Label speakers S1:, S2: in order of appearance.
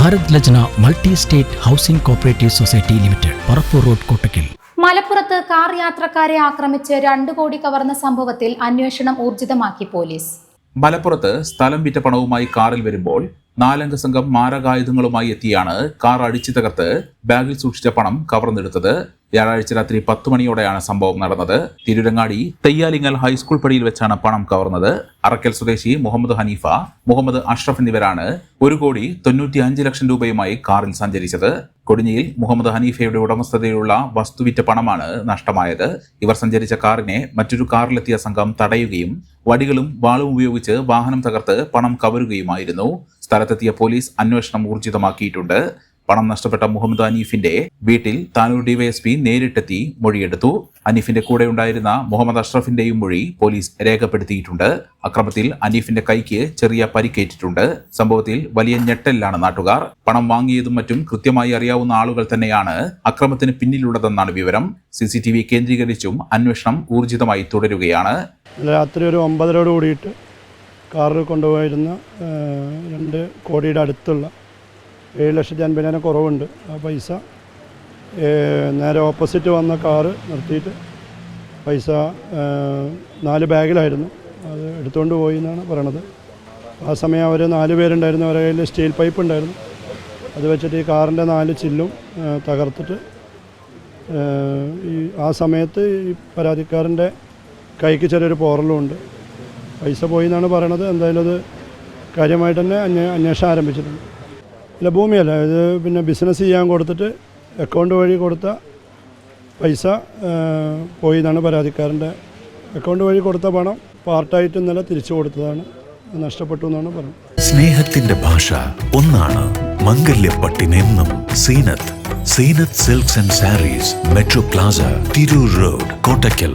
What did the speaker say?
S1: Bharat Lajna multi state housing cooperative society limited Parappur road Kottakkal.
S2: മലപ്പുറത്ത് car യാത്രക്കാരെ ആക്രമിച്ച് രണ്ടു കോടി കവർന്ന സംഭവത്തിൽ അന്വേഷണം ഊർജിതമാക്കി പോലീസ്.
S3: മലപ്പുറത്ത് സ്ഥലം വിറ്റ പണവുമായി കാറിൽ വരുമ്പോൾ നാലംഗ സംഘം മാരകായുധങ്ങളുമായി എത്തിയാണ് കാർ അടിച്ചു തകർത്ത് ബാഗിൽ സൂക്ഷിച്ച പണം കവർന്നെടുത്തത്. വ്യാഴാഴ്ച രാത്രി പത്ത് മണിയോടെയാണ് സംഭവം നടന്നത്. തിരുരങ്ങാടി തെയ്യാലിങ്ങൽ ഹൈസ്കൂൾ പടിയിൽ വെച്ചാണ് പണം കവർന്നത്. അറക്കൽ സ്വദേശി മുഹമ്മദ് ഹനീഫ മുഹമ്മദ് അഷ്റഫ് എന്നിവരാണ് ഒരു കോടി തൊണ്ണൂറ്റി അഞ്ച് ലക്ഷം രൂപയുമായി കാറിൽ സഞ്ചരിച്ചത്. കൊടിഞ്ഞിയിൽ മുഹമ്മദ് ഹനീഫയുടെ ഉടമസ്ഥതയിലുള്ള വസ്തുവിറ്റ പണമാണ് നഷ്ടമായത്. ഇവർ സഞ്ചരിച്ച കാറിനെ മറ്റൊരു കാറിലെത്തിയ സംഘം തടയുകയും വടികളും വാളും ഉപയോഗിച്ച് വാഹനം തകർത്ത് പണം കവരുകയുമായിരുന്നു. സ്ഥലത്തെത്തിയ പോലീസ് അന്വേഷണം ഊർജിതമാക്കിയിട്ടുണ്ട്. പണം നഷ്ടപ്പെട്ട മുഹമ്മദ് അനീഫിന്റെ വീട്ടിൽ താനൂർ ഡിവൈഎസ്പി നേരിട്ടെത്തി മൊഴിയെടുത്തു. അനീഫിന്റെ കൂടെ ഉണ്ടായിരുന്ന മുഹമ്മദ് അഷ്റഫിന്റെയും മൊഴി പോലീസ് രേഖപ്പെടുത്തിയിട്ടുണ്ട്. അക്രമത്തിൽ അനീഫിന്റെ കൈക്ക് ചെറിയ പരിക്കേറ്റിട്ടുണ്ട്. സംഭവത്തിൽ വലിയ ഞെട്ടലിലാണ് നാട്ടുകാർ. പണം വാങ്ങിയതും മറ്റും കൃത്യമായി അറിയാവുന്ന ആളുകൾ തന്നെയാണ് അക്രമത്തിന് പിന്നിലുള്ളതെന്നാണ് വിവരം. സിസിടിവി കേന്ദ്രീകരിച്ചും അന്വേഷണം ഊർജിതമായി തുടരുകയാണ്.
S4: രാത്രി ഒരു ഒമ്പതരോട് കൂടിയിട്ട് കാറിൽ കൊണ്ടുപോയിരുന്ന രണ്ട് കോടിയുടെ അടുത്തുള്ള ഏഴ് ലക്ഷത്തി അൻപതിനായിരം കുറവുണ്ട്. ആ പൈസ നേരെ ഓപ്പോസിറ്റ് വന്ന കാറ് നിർത്തിയിട്ട് പൈസ നാല് ബാഗിലായിരുന്നു. അത് എടുത്തുകൊണ്ട് പോയി എന്നാണ് പറയണത്. ആ സമയം അവർ നാല് പേരുണ്ടായിരുന്നു. അവരുടെ കയ്യിൽ സ്റ്റീൽ പൈപ്പ് ഉണ്ടായിരുന്നു. അത് വെച്ചിട്ട് ഈ കാറിന്റെ നാല് ചില്ലും തകർത്തിട്ട് ഈ ആ സമയത്ത് ഈ പരാതിക്കാരന്റെ കൈക്ക് ചെറിയൊരു പോറലും ഉണ്ട്. പൈസ പോയി എന്നാണ് പറയണത്. എന്തായാലും അത് കാര്യമായിട്ട് തന്നെ അന്വേ അന്വേഷണം ആരംഭിച്ചിട്ടുണ്ട്. ഇല്ല ഭൂമിയല്ല. ഇത് പിന്നെ ബിസിനസ് ചെയ്യാൻ കൊടുത്തിട്ട് അക്കൗണ്ട് വഴി കൊടുത്ത പൈസ പോയി എന്നാണ് പരാതിക്കാരന്റെ അക്കൗണ്ട് വഴി കൊടുത്ത പണം പാർട്ടായിട്ട് ഇന്നലെ തിരിച്ചു കൊടുത്തതാണ്. നഷ്ടപ്പെട്ടു എന്നാണ് പറഞ്ഞത്.
S5: സ്നേഹത്തിന്റെ ഭാഷ ഒന്നാണ് മംഗല്യപ്പട്ടിനെന്നും Zeenath. Zeenath silks and sarees metro plaza Tirur road Kottakkal